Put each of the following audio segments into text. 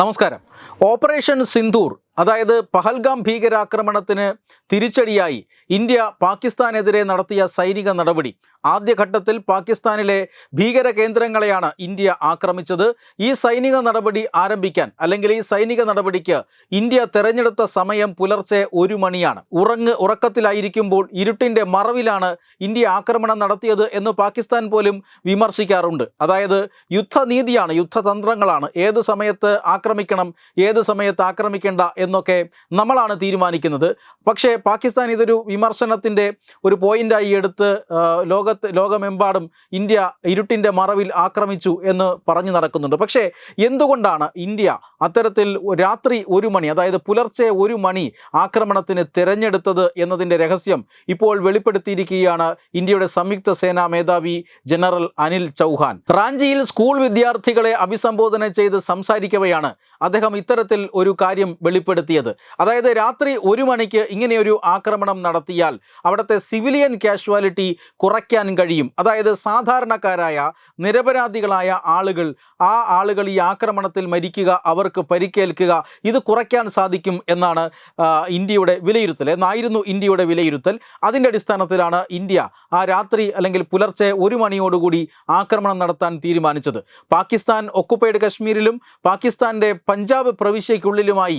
നമസ്കാരം. ഓപ്പറേഷൻ സിന്ദൂർ അതായത് പഹൽഗാം ഭീകരാക്രമണത്തിന് തിരിച്ചടിയായി ഇന്ത്യ പാകിസ്ഥാനെതിരെ നടത്തിയ സൈനിക നടപടി. ആദ്യഘട്ടത്തിൽ പാകിസ്ഥാനിലെ ഭീകര കേന്ദ്രങ്ങളെയാണ് ഇന്ത്യ ആക്രമിച്ചത്. ഈ സൈനിക നടപടി ആരംഭിക്കാൻ അല്ലെങ്കിൽ ഈ സൈനിക നടപടിക്ക് ഇന്ത്യ തെരഞ്ഞെടുത്ത സമയം പുലർച്ചെ ഒരു മണിയാണ്. ഉറങ്ങ് ഉറക്കത്തിലായിരിക്കുമ്പോൾ ഇരുട്ടിന്റെ മറവിലാണ് ഇന്ത്യ ആക്രമണം നടത്തിയത് എന്ന് പാകിസ്ഥാൻ പോലും വിമർശിക്കാറുണ്ട്. അതായത് യുദ്ധനീതിയാണ് യുദ്ധതന്ത്രങ്ങളാണ്. ഏത് സമയത്ത് ആക്രമിക്കണം ഏത് സമയത്ത് ആക്രമിക്കേണ്ട എന്നൊക്കെ നമ്മളാണ് തീരുമാനിക്കുന്നത്. പക്ഷേ പാകിസ്ഥാൻ ഇതൊരു വിമർശനത്തിന്റെ ഒരു പോയിന്റായി എടുത്ത് ലോകത്ത് ലോകമെമ്പാടും ഇന്ത്യ ഇരുട്ടിന്റെ മറവിൽ ആക്രമിച്ചു എന്ന് പറഞ്ഞു നടക്കുന്നുണ്ട്. പക്ഷേ എന്തുകൊണ്ടാണ് ഇന്ത്യ അത്തരത്തിൽ രാത്രി ഒരു മണി അതായത് പുലർച്ചെ ഒരു മണി ആക്രമണത്തിന് തിരഞ്ഞെടുത്തത് എന്നതിന്റെ രഹസ്യം ഇപ്പോൾ വെളിപ്പെടുത്തിയിരിക്കുകയാണ് ഇന്ത്യയുടെ സംയുക്ത സേനാ മേധാവി ജനറൽ അനിൽ ചൗഹാൻ. റാഞ്ചിയിൽ സ്കൂൾ വിദ്യാർത്ഥികളെ അഭിസംബോധന ചെയ്ത് സംസാരിക്കവെയാണ് അദ്ദേഹം ഇത്തരത്തിൽ ഒരു കാര്യം വെളിപ്പെടുത്തിയത് അതായത് രാത്രി ഒരു മണിക്ക് ഇങ്ങനെയൊരു ആക്രമണം നടത്തിയാൽ അവിടുത്തെ സിവിലിയൻ കാഷ്വാലിറ്റി കുറയ്ക്കാൻ കഴിയും. അതായത് സാധാരണക്കാരായ നിരപരാധികളായ ആളുകൾ ആ ആളുകൾ ഈ ആക്രമണത്തിൽ മരിക്കുക അവർക്ക് പരിക്കേൽക്കുക ഇത് കുറയ്ക്കാൻ സാധിക്കും എന്നാണ് ഇന്ത്യയുടെ വിലയിരുത്തൽ. എന്നായിരുന്നു ഇന്ത്യയുടെ വിലയിരുത്തൽ. അതിന്റെ അടിസ്ഥാനത്തിലാണ് ഇന്ത്യ ആ രാത്രി അല്ലെങ്കിൽ പുലർച്ചെ ഒരു മണിയോടുകൂടി ആക്രമണം നടത്താൻ തീരുമാനിച്ചത്. പാകിസ്ഥാൻ ഒക്കുപ്പൈഡ് കശ്മീരിലും പാകിസ്ഥാന്റെ പഞ്ചാബ് പ്രവിശ്യയ്ക്കുള്ളിലുമായി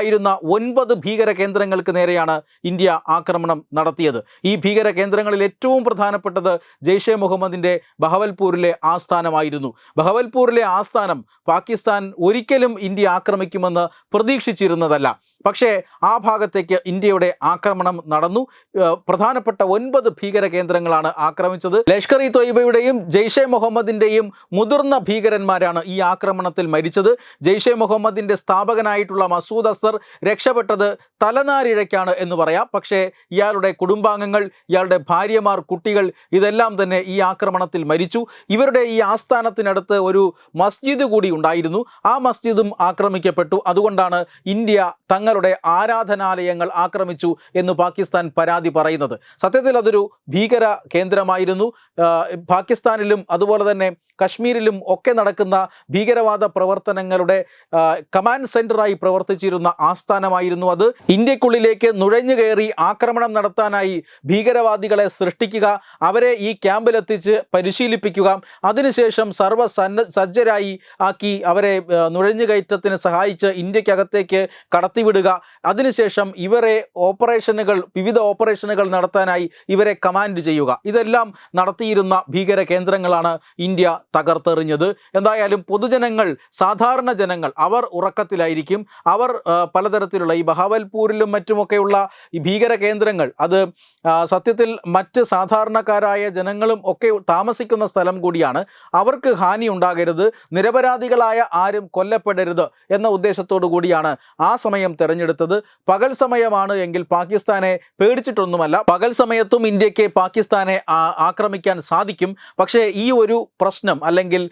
ഉണ്ടായിരുന്ന ഒൻപത് ഭീകര കേന്ദ്രങ്ങൾക്ക് നേരെയാണ് ഇന്ത്യ ആക്രമണം നടത്തിയത്. ഈ ഭീകര കേന്ദ്രങ്ങളിൽ ഏറ്റവും പ്രധാനപ്പെട്ടത് ജെയ്ഷെ മുഹമ്മദിന്റെ ബഹവൽപൂരിലെ ആസ്ഥാനമായിരുന്നു. ബഹവൽപൂരിലെ ആസ്ഥാനം പാകിസ്ഥാൻ ഒരിക്കലും ഇന്ത്യ ആക്രമിക്കുമെന്ന് പ്രതീക്ഷിച്ചിരുന്നതല്ല. പക്ഷേ ആ ഭാഗത്തേക്ക് ഇന്ത്യയുടെ ആക്രമണം നടന്നു. പ്രധാനപ്പെട്ട ഒൻപത് ഭീകര കേന്ദ്രങ്ങളാണ് ആക്രമിച്ചത്. ലഷ്കർ ഇ തൊയ്ബയുടെയും ജെയ്ഷെ മുഹമ്മദിന്റെയും മുതിർന്ന ഭീകരന്മാരാണ് ഈ ആക്രമണത്തിൽ മരിച്ചത്. ജെയ്ഷെ മുഹമ്മദിന്റെ സ്ഥാപകനായിട്ടുള്ള മസൂദ് അസർ രക്ഷപ്പെട്ടത് തലനാരിഴയ്ക്കാണ് എന്ന് പറയാം. പക്ഷേ ഇയാളുടെ കുടുംബാംഗങ്ങൾ ഇയാളുടെ ഭാര്യമാർ കുട്ടികൾ ഇതെല്ലാം തന്നെ ഈ ആക്രമണത്തിൽ മരിച്ചു. ഇവരുടെ ഈ ആസ്ഥാനത്തിനടുത്ത് ഒരു മസ്ജിദ് കൂടി ഉണ്ടായിരുന്നു. ആ മസ്ജിദും ആക്രമിക്കപ്പെട്ടു. അതുകൊണ്ടാണ് ഇന്ത്യ തങ്ങളുടെ ആരാധനാലയങ്ങൾ ആക്രമിച്ചു എന്ന് പാകിസ്ഥാൻ പരാതി പറയുന്നത്. സത്യത്തിൽ അതൊരു ഭീകര കേന്ദ്രമായിരുന്നു. പാകിസ്ഥാനിലും അതുപോലെ തന്നെ കശ്മീരിലും ഒക്കെ നടക്കുന്ന ഭീകരവാദ പ്രവർത്തനങ്ങളുടെ കമാൻഡ് സെന്ററായി പ്രവർത്തിച്ചിരുന്ന ആസ്ഥാനമായിരുന്നു അത്. ഇന്ത്യക്കുള്ളിലേക്ക് നുഴഞ്ഞു കയറി ആക്രമണം നടത്താനായി ഭീകരവാദികളെ സൃഷ്ടിക്കുക അവരെ ഈ ക്യാമ്പിലെത്തിച്ച് പരിശീലിപ്പിക്കുക അതിനുശേഷം സർവ സന്ന സജ്ജരായി ആക്കി അവരെ നുഴഞ്ഞുകയറ്റത്തിന് സഹായിച്ച് ഇന്ത്യക്കകത്തേക്ക് കടത്തിവിടുക അതിനുശേഷം ഇവരെ ഓപ്പറേഷനുകൾ വിവിധ ഓപ്പറേഷനുകൾ നടത്താനായി ഇവരെ കമാൻഡ് ചെയ്യുക. ഇതെല്ലാം നടത്തിയിരുന്ന ഭീകര കേന്ദ്രങ്ങളാണ് ഇന്ത്യ തകർത്തെറിഞ്ഞത്. എന്തായാലും പൊതുജനങ്ങൾ സാധാരണ ജനങ്ങൾ അവർ ഉറക്കത്തിലായിരിക്കും. അവർ പലതരത്തിലുള്ള ഈ ബഹാവൽപൂരിലും മറ്റുമൊക്കെയുള്ള ഈ ഭീകര കേന്ദ്രങ്ങൾ അത് സത്യത്തിൽ മറ്റ് സാധാരണക്കാരായ ജനങ്ങളും ഒക്കെ താമസിക്കുന്ന സ്ഥലം കൂടിയാണ്. അവർക്ക് ഹാനി ഉണ്ടാകരുത്. നിരപരാധികളായ ആരും കൊല്ലപ്പെടരുത് എന്ന ഉദ്ദേശത്തോടു കൂടിയാണ് ആ സമയം തിരഞ്ഞെടുത്തത് പകൽ സമയമാണ് എങ്കിൽ പാകിസ്ഥാനെ പേടിച്ചിട്ടൊന്നുമല്ല. പകൽ സമയത്തും ഇന്ത്യയ്ക്ക് പാകിസ്ഥാനെ ആക്രമിക്കാൻ സാധിക്കും. പക്ഷേ ഈ ഒരു പ്രശ്നം അല്ലെങ്കിൽ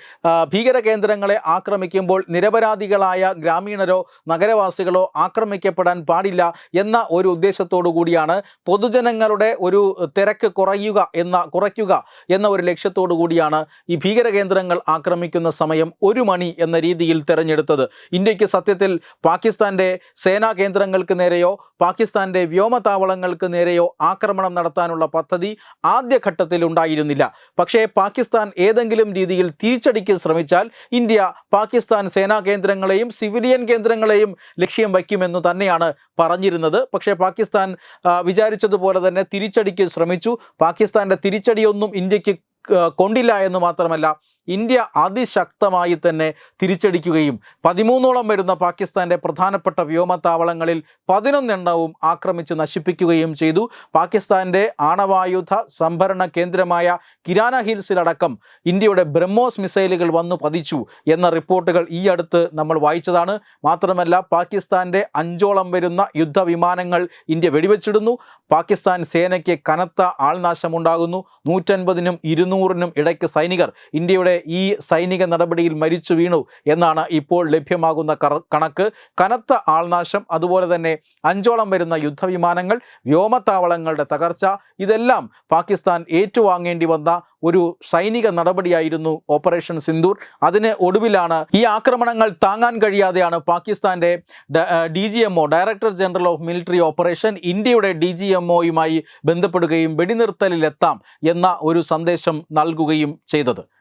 ഭീകര കേന്ദ്രങ്ങളെ ആക്രമിക്കുമ്പോൾ നിരപരാധികളായ ഗ്രാമീണരോ നഗരവാസികളോ ആക്രമിക്കപ്പെടാൻ പാടില്ല എന്ന ഒരു ഉദ്ദേശത്തോടു കൂടിയാണ് പൊതുജനങ്ങളുടെ ഒരു തിരക്ക് കുറയുക എന്ന കുറയ്ക്കുക എന്ന ഒരു ലക്ഷ്യത്തോടു കൂടിയാണ് ഈ ഭീകര കേന്ദ്രങ്ങൾ ആക്രമിക്കുന്ന സമയം ഒരു മണി എന്ന രീതിയിൽ തിരഞ്ഞെടുത്തത്. ഇന്ത്യയ്ക്ക് സത്യത്തിൽ പാകിസ്ഥാന്റെ സേനാ കേന്ദ്രങ്ങൾക്ക് നേരെയോ പാകിസ്ഥാന്റെ വ്യോമതാവളങ്ങൾക്ക് നേരെയോ ആക്രമണം നടത്താനുള്ള പദ്ധതി ആദ്യഘട്ടത്തിൽ ഉണ്ടായിരുന്നില്ല. പക്ഷേ പാകിസ്ഥാൻ ഏതെങ്കിലും രീതിയിൽ തിരിച്ചടിക്ക് ശ്രമിച്ചാൽ ഇന്ത്യ പാകിസ്ഥാൻ സേനാ കേന്ദ്രങ്ങളെയും സിവിലിയൻ കേന്ദ്രങ്ങളെയും ലക്ഷ്യം വയ്ക്കുമെന്ന് തന്നെയാണ് പറഞ്ഞിരുന്നത്. പക്ഷേ പാകിസ്ഥാൻ വിചാരിച്ചതുപോലെ തന്നെ തിരിച്ചടിക്ക് ശ്രമിച്ചു. പാകിസ്ഥാന്റെ തിരിച്ചടിയൊന്നും ഇന്ത്യയ്ക്ക് കൊണ്ടില്ല എന്ന് മാത്രമല്ല ഇന്ത്യ അതിശക്തമായി തന്നെ തിരിച്ചടിക്കുകയും പതിമൂന്നോളം വരുന്ന പാകിസ്ഥാന്റെ പ്രധാനപ്പെട്ട വ്യോമത്താവളങ്ങളിൽ പതിനൊന്നെണ്ണവും ആക്രമിച്ച് നശിപ്പിക്കുകയും ചെയ്തു. പാകിസ്ഥാന്റെ ആണവായുധ സംഭരണ കേന്ദ്രമായ കിരാന ഹിൽസിലടക്കം ഇന്ത്യയുടെ ബ്രഹ്മോസ് മിസൈലുകൾ വന്നു പതിച്ചു എന്ന റിപ്പോർട്ടുകൾ ഈ അടുത്ത് നമ്മൾ വായിച്ചതാണ്. മാത്രമല്ല പാകിസ്ഥാന്റെ അഞ്ചോളം വരുന്ന യുദ്ധവിമാനങ്ങൾ ഇന്ത്യ വെടിവെച്ചിടുന്നു. പാകിസ്ഥാൻ സേനയ്ക്ക് കനത്ത ആൾനാശമുണ്ടാകുന്നു. നൂറ്റൻപതിനും ഇരുന്നൂറിനും ഇടയ്ക്ക് സൈനികർ ഇന്ത്യയുടെ ഈ സൈനിക നടപടിയിൽ മരിച്ചു വീണു എന്നാണ് ഇപ്പോൾ ലഭ്യമാകുന്ന കണക്ക്. കനത്ത ആൾനാശം അതുപോലെ തന്നെ അഞ്ചോളം വരുന്ന യുദ്ധവിമാനങ്ങൾ വ്യോമത്താവളങ്ങളുടെ തകർച്ച ഇതെല്ലാം പാകിസ്ഥാൻ ഏറ്റുവാങ്ങേണ്ടി വന്ന ഒരു സൈനിക നടപടിയായിരുന്നു ഓപ്പറേഷൻ സിന്ദൂർ. അതിന് ഒടുവിലാണ് ഈ ആക്രമണങ്ങൾ താങ്ങാൻ കഴിയാതെയാണ് പാകിസ്ഥാന്റെ D G MO director general of military operation ഇന്ത്യയുടെ ഡി ജി എംഒയുമായി ബന്ധപ്പെടുകയും വെടിനിർത്തലിലെത്താം എന്ന ഒരു സന്ദേശം നൽകുകയും ചെയ്തത്.